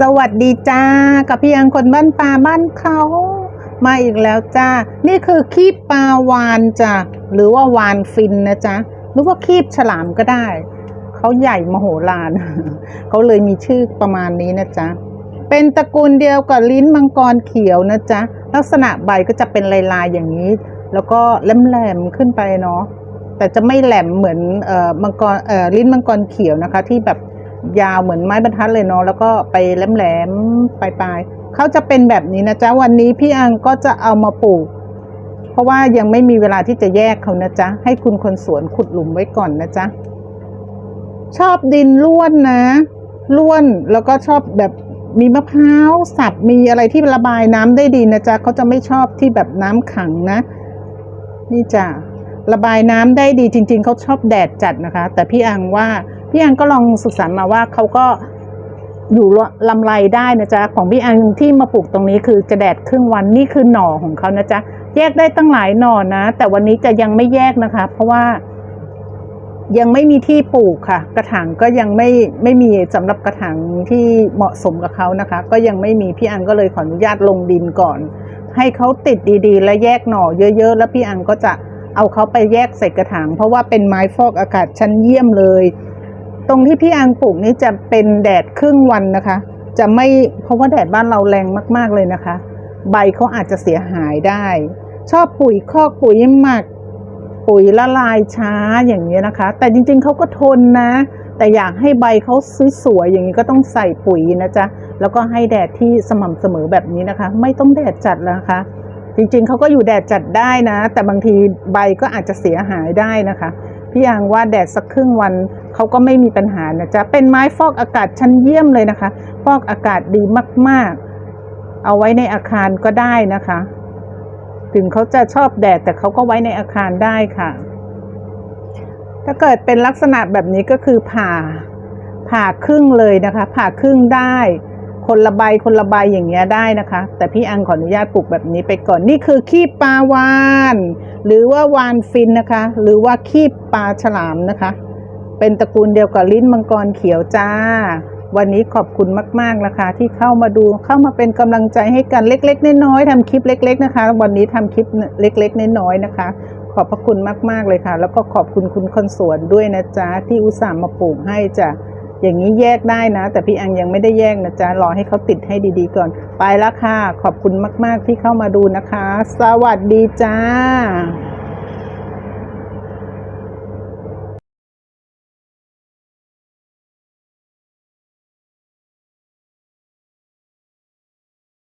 สวัสดีจ้า กับพี่อังคนบ้านป่าบ้านเขามาอีกแล้วจ้า นี่คือคีบปลาวานจ้ะหรือว่าวานฟินนะจ๊ะหรือว่าคีบฉลามก็ได้ เขาใหญ่มโหฬารเขาเลยมีชื่อประมาณนี้นะจ๊ะเป็นตระกูลเดียวกับลิ้นมังกรเขียวนะจ๊ะลักษณะใบก็จะเป็นลายๆอย่างนี้ แล้วก็แหลมๆขึ้นไปเนาะแต่จะไม่แหลมเหมือนเอ่อมังกรเอ่อลิ้นมังกรเขียวนะคะ ที่แบบ ยาวเหมือนไม้บรรทัดเลยเนาะแล้วก็ไปแหลมๆปลายๆเขาจะเป็นแบบนี้นะจ๊ะวันนี้พี่อังก็จะเอามาปลูก เพราะว่ายังไม่มีเวลาที่จะแยกเขานะจ๊ะให้คุณคนสวนขุดหลุมไว้ก่อนนะจ๊ะชอบดินร่วนนะร่วนแล้วก็ชอบแบบมีมะพร้าวสับมีอะไรที่ระบายน้ำได้ดีนะจ๊ะเขาจะไม่ชอบที่แบบน้ำขังนะ นี่จ้ะ ระบายน้ำได้ดีจริง ๆเขาชอบแดดจัดนะคะ แต่พี่อังว่าพี่อังก็ลองศึกษามาว่าเขาก็อยู่ลำไรได้นะจ๊ะของพี่อังที่มาปลูกตรงนี้คือจะแดดครึ่งวันนี่คือหน่อของเขานะจ๊ะแยกได้ตั้งหลายหน่อนะ แต่วันนี้จะยังไม่แยกนะคะ เพราะว่ายังไม่มีที่ปลูกค่ะ กระถางก็ยังไม่ไม่มีสำหรับกระถางที่เหมาะสมกับเขานะคะ ก็ยังไม่มีพี่อังก็เลยขออนุญาตลงดินก่อน ให้เขาติดดีๆ และแยกหน่อเยอะ ๆ แล้วพี่อังก็จะ เอาเขาไปแยกใส่กระถาง เพราะว่าเป็นไม้ฟอกอากาศชั้นเยี่ยมเลย ตรงที่พี่อังปลูกนี่จะเป็นแดดครึ่งวันนะคะ จะไม่เพราะว่าแดดบ้านเราแรงมากๆเลยนะคะ ใบเขาอาจจะเสียหายได้ ชอบปุ๋ยคอกปุ๋ยหมัก ปุ๋ยละลายช้าอย่างนี้นะคะ แต่จริงๆเขาก็ทนนะ แต่อยากให้ใบเขาสวยๆอย่างนี้ก็ต้องใส่ปุ๋ยนะจ๊ะแล้วก็ให้แดดที่สม่ำเสมอแบบนี้นะคะ ไม่ต้องแดดจัดแล้วนะคะ จริง ๆเขาก็อยู่แดดจัดได้นะ แต่บางทีใบก็อาจจะเสียหายได้นะคะ พี่ยางว่าแดดสักครึ่งวันเขาก็ไม่มีปัญหานะจ๊ะเป็นไม้ฟอกอากาศชั้นเยี่ยมเลยนะคะ ฟอกอากาศดีมากๆ เอาไว้ในอาคารก็ได้นะคะ ถึงเขาจะชอบแดดแต่เขาก็ไว้ในอาคารได้ค่ะ ถ้าเกิดเป็นลักษณะแบบนี้ก็คือผ่าผ่าครึ่งเลยนะคะ ผ่าครึ่งได้ คนละใบคนละใบอย่างเงี้ยได้นะคะ แต่พี่อังขออนุญาตปลูกแบบนี้ไปก่อนนี่คือขี้ปลาวาน หรือว่าวานฟินนะคะ หรือว่าขี้ปลาฉลามนะคะ เป็นตระกูลเดียวกับลิ้นมังกรเขียวจ้า วันนี้ขอบคุณมากๆนะคะ ที่เข้ามาดูเข้ามาเป็นกำลังใจให้กันเล็กๆน้อยๆทำคลิปเล็ก ๆนะคะ วันนี้ทำคลิปเล็ก ๆน้อยๆนะคะ ขอบพระคุณมากๆเลยค่ะ แล้วก็ขอบคุณคุณคนสวนด้วยนะจ๊ะที่อุตส่าห์มาปลูกให้จ้ะ อย่างนี้แยกได้นะ แต่พี่อังยังไม่ได้แยกนะจ๊ะรอให้เขาติดให้ดีๆก่อน ไปแล้วค่ะ ขอบคุณมาก ๆที่เข้ามาดูนะคะ สวัสดีจ้า